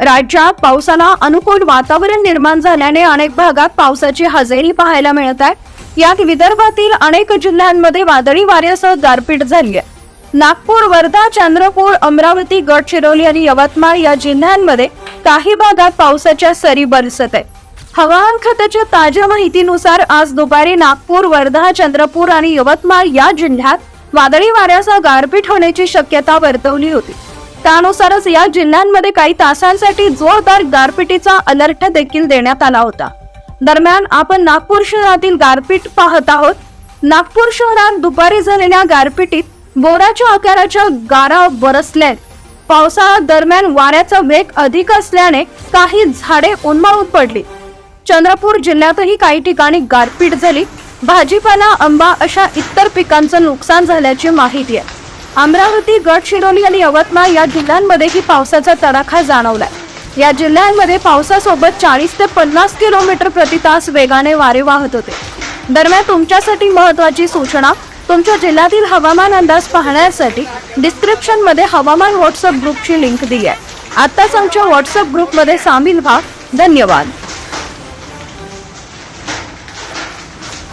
राज्यात पावसाला अनुकूल वातावरण निर्माण झाल्याने अनेक भागात पावसाची हजेरी पाहायला मिळत आहे. यात विदर्भातील अनेक जिल्ह्यांमध्ये वादळी वाऱ्यासह गारपीट झाली आहे. नागपूर वर्धा चंद्रपूर अमरावती गडचिरोली आणि यवतमाळ या जिल्ह्यांमध्ये काही भागात पावसाच्या सरी बरसत आहेत. हवामान खात्याच्या ताज्या माहितीनुसार आज दुपारी नागपूर वर्धा चंद्रपूर आणि यवतमाळ या जिल्ह्यात वादळी वाऱ्यासह गारपीट होण्याची शक्यता वर्तवली होती. त्यानुसारच या जिल्ह्यांमध्ये काही तासांसाठी जोरदार गारपिटीचा अलर्ट देखील देण्यात आला होता. दरम्यान आपण नागपूर शहरातील गारपीट पाहत आहोत. नागपूर शहरात दुपारी झालेल्या गारपिटीत बोराच्या आकाराच्या गारा बरसल्या पावसाळा दरम्यान वाऱ्याचा वेग अधिक असल्याने काही झाडे उन्मळून पडली. चंद्रपूर जिल्ह्यातही काही ठिकाणी गारपीट झाली. भाजीपाला आंबा अशा इतर पिकांचं नुकसान झाल्याची माहिती आहे. अमरावती गडचिरोली आणि यवतमाळ या जिल्ह्यांमध्येही पावसाचा तडाखा जाणवलाय. या जिल्ह्यांमध्ये पावसासोबत चाळीस ते पन्नास किलोमीटर प्रति तास वेगाने वारे वाहत होते. दरम्यान तुमच्यासाठी महत्वाची सूचना तुमच्या जिल्ह्यातील हवामान अंदाज पाहण्यासाठी डिस्क्रिप्शनमध्ये हवामान व्हॉट्सअप ग्रुपची लिंक दिली आहे. आताच आमच्या व्हॉट्सअप ग्रुपमध्ये सामील व्हा. धन्यवाद.